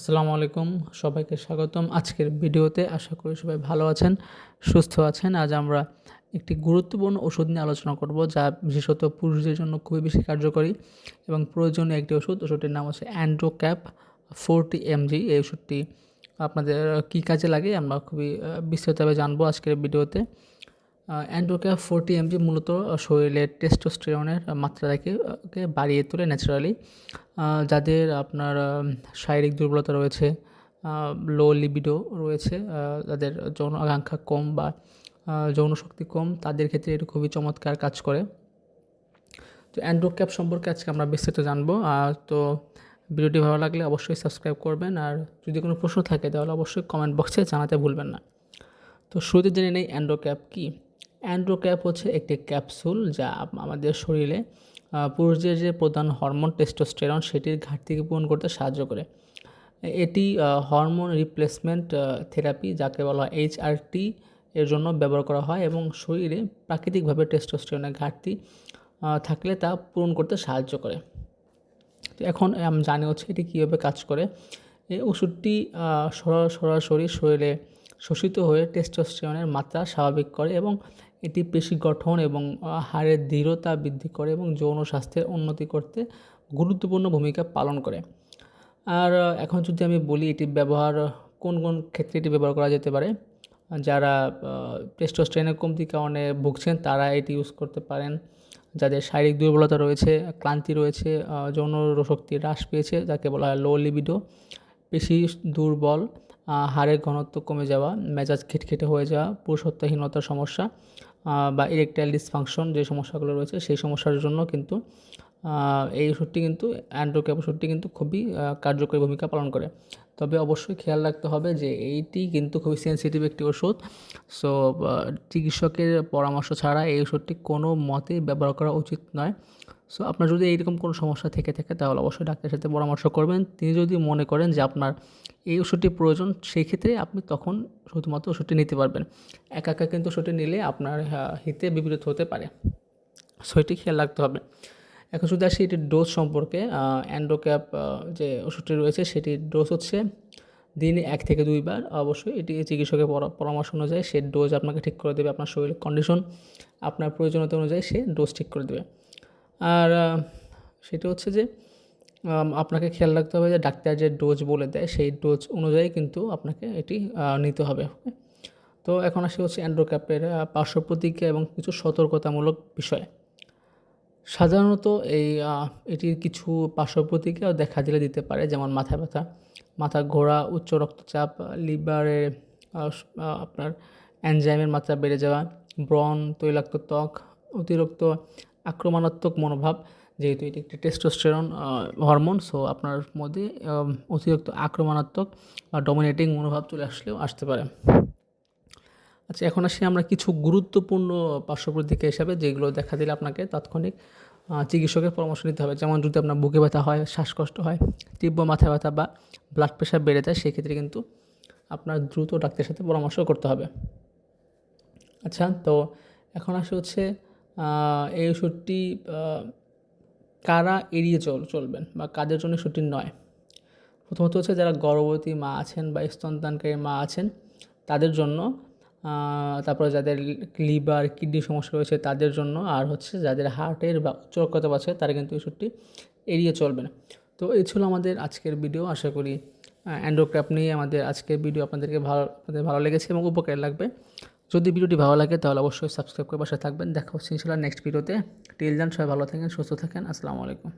আসসালামু আলাইকুম, সবাইকে স্বাগতম। আজকের ভিডিওতে আশা করি সবাই ভালো আছেন, সুস্থ আছেন। আজ আমরা একটি গুরুত্বপূর্ণ ওষুধ নিয়ে আলোচনা করব, যা বিশেষত পুরুষদের জন্য খুবই বেশি কার্যকরী এবং প্রয়োজনীয় একটি ওষুধ। ওষুধটির নাম হচ্ছে অ্যান্ড্রোক্যাপ ফোরটি এমজি এই ওষুধটি আপনাদের কী কাজে লাগে আমরা খুবই বিস্তারিতভাবে জানব আজকের ভিডিওতে। অ্যান্ড্রোক্যাপ ফোরটি এমজি মূলত শরীরে টেস্টোস্টেরনের মাত্রাটাকে বাড়িয়ে তোলে ন্যাচারালি যাদের আপনার শারীরিক দুর্বলতা রয়েছে লো লিবিডো রয়েছে যাদের যৌন আকাঙ্ক্ষা কম বা যৌন শক্তি কম, তাদের ক্ষেত্রে এটা খুবই চমৎকার কাজ করে। তো অ্যান্ড্রোক্যাপ সম্পর্কে আজকে আমরা বিস্তারিত জানব, আর তো ভিডিওটি ভালো লাগলে অবশ্যই সাবস্ক্রাইব করবেন, আর যদি কোনো প্রশ্ন থাকে তাহলে অবশ্যই কমেন্ট বক্সে জানাতে ভুলবেন না। তো শুরুতে জেনে নেই অ্যান্ড্রোক্যাপ কি। অ্যান্ড্রোক্যাপ হচ্ছে একটি ক্যাপসুল যা আমাদের শরীরে পুরুষদের যে প্রধান হরমোন টেস্টোস্টেরন সেটির ঘাটতিকে পূরণ করতে সাহায্য করে। এটি হরমোন রিপ্লেসমেন্ট থেরাপি যাকে বলা হয় এইচআরটি এর জন্য ব্যবহার করা হয় এবং শরীরে প্রাকৃতিকভাবে টেস্টোস্টেরনের ঘাটতি থাকলে তা পূরণ করতে সাহায্য করে। এখন আমি জানি হচ্ছে এটি কীভাবে কাজ করে। এই ওষুধটি সরা- সরাসরি শরীরে শোষিত হয়ে টেস্টোস্টেরনের মাত্রা স্বাভাবিক করে এবং এটি পেশি গঠন এবং হাড়ের দৃঢ়তা বৃদ্ধি করে এবং যৌন স্বাস্থ্যের উন্নতি করতে গুরুত্বপূর্ণ ভূমিকা পালন করে। আর এখন যদি আমি বলি এটি ব্যবহার, কোন কোন ক্ষেত্রে এটি ব্যবহার করা যেতে পারে, যারা টেস্টোস্টেরনের কমতির কারণে ভুগছেন তারা এটি ইউজ করতে পারেন। যাদের শারীরিক দুর্বলতা রয়েছে, ক্লান্তি রয়েছে যৌন শক্তি হ্রাস পেয়েছে, যাকে বলা হয় লো লিবিডো পেশি দুর্বল হাড়ের ঘনত্ব কমে যাওয়া, মেজাজ খিটখিটে হয়ে যাওয়া, পুরুষত্বহীনতার সমস্যা বা ইরেকটাইল ডিসফাংশন যে সমস্যাগুলো রয়েছে, সেই সমস্যার জন্য কিন্তু এই ওষুধটি কিন্তু অ্যান্ড্রোক্যাপ ওষুধটি কিন্তু খুবই কার্যকরী ভূমিকা পালন করে। তবে অবশ্যই খেয়াল রাখতে হবে যে এইটি কিন্তু খুবই সেন্সিটিভ একটি ওষুধ। সো চিকিৎসকের পরামর্শ ছাড়া এই ওষুধটি কোনো মতেই ব্যবহার করা উচিত নয়। সো আপনার যদি এইরকম কোনো সমস্যা থেকে থাকে তাহলে অবশ্যই ডাক্তারের সাথে পরামর্শ করবেন। তিনি যদি মনে করেন যে আপনার এই ওষুধটি প্রয়োজন সেই ক্ষেত্রে আপনি তখন শুধুমাত্র ওষুধটি নিতে পারবেন। একা একা কিন্তু ওষুধটি নিলে আপনার হিতে বিপরীত হতে পারে। সো এটি খেয়াল রাখতে হবে। এখন শুধু আসি এটির ডোজ সম্পর্কে অ্যান্ডোক্যাপ যে ওষুধটি রয়েছে সেটির ডোজ হচ্ছে দিনে এক থেকে দুইবার। অবশ্যই এটি চিকিৎসকের পরা- পরামর্শ অনুযায়ী সে ডোজ আপনাকে ঠিক করে দেবে, আপনার শরীরের কন্ডিশন আপনার প্রয়োজনীয়তা অনুযায়ী সে ডোজ ঠিক করে দেবে। আর সেটা হচ্ছে যে আপনাকে খেয়াল রাখতে হবে যে ডাক্তার যে ডোজ বলে দেয় সেই ডোজ অনুযায়ী কিন্তু আপনাকে এটি নিতে হবে তো এখন আসি হচ্ছে অ্যান্ড্রোক্যাপের পার্শ্ব প্রতিক্রিয়া এবং কিছু সতর্কতামূলক বিষয়। সাধারণত এই এটির কিছু পার্শ্ব প্রতিক্রিয়াও দেখা দিলে দিতে পারে, যেমন মাথা ব্যথা। মাথা ঘোরা উচ্চ রক্তচাপ, লিভারে আপনার অ্যানজাইমের মাত্রা বেড়ে যাওয়া, ব্রণ, তৈলাক্ত ত্বক, অতিরিক্ত আক্রমণাত্মক মনোভাব, যেহেতু এটি একটি টেস্টোস্টেরন হরমোন সো আপনার মধ্যে অতিরিক্ত আক্রমণাত্মক বা ডমিনেটিং মনোভাব চলে আসলেও আসতে পারে। আচ্ছা এখন আসি আমরা কিছু গুরুত্বপূর্ণ পার্শ্ব প্রতিক্রিয়া হিসাবে যেগুলো দেখা দিলে আপনাকে তাৎক্ষণিক চিকিৎসকের পরামর্শ নিতে হবে। যেমন যদি আপনার বুকে ব্যথা হয়, শ্বাসকষ্ট হয়, তীব্র মাথা ব্যথা বা ব্লাড প্রেশার বেড়ে যায়, সেক্ষেত্রে কিন্তু আপনার দ্রুত ডাক্তারের সাথে পরামর্শ করতে হবে। আচ্ছা তো এখন আসে হচ্ছে এই ওষুধটি কারা এড়িয়ে চল চলবেন বা কাদের জন্য ওষুধটি নয়? প্রথমত হচ্ছে যারা গর্ভবতী মা আছেন বা স্তনদানকারী মা আছেন, তাদের জন্য তারপরে যাদের লিভার কিডনি সমস্যা রয়েছে তাদের জন্য, আর হচ্ছে যাদের হার্টের বা উচ্চ রক্তচাপ আছে, তারা কিন্তু এই ওষুধটি এড়িয়ে চলবেন তো এই ছিল আমাদের আজকের ভিডিও আশা করি অ্যান্ড্রোক্রাপ নিয়ে আমাদের আজকের ভিডিও আপনাদেরকে ভালো, আপনাদের ভালো লেগেছে এবং উপকার লাগবে। যদি ভিডিওটি ভালো লাগে, তাহলে অবশ্যই সাবস্ক্রাইব করে পাশে থাকবেন। দেখা হচ্ছে ইনশাল্লাহ নেক্সট ভিডিওতে টিল যান সবাই ভালো থাকেন, সুস্থ থাকেন। আসসালামু আলাইকুম।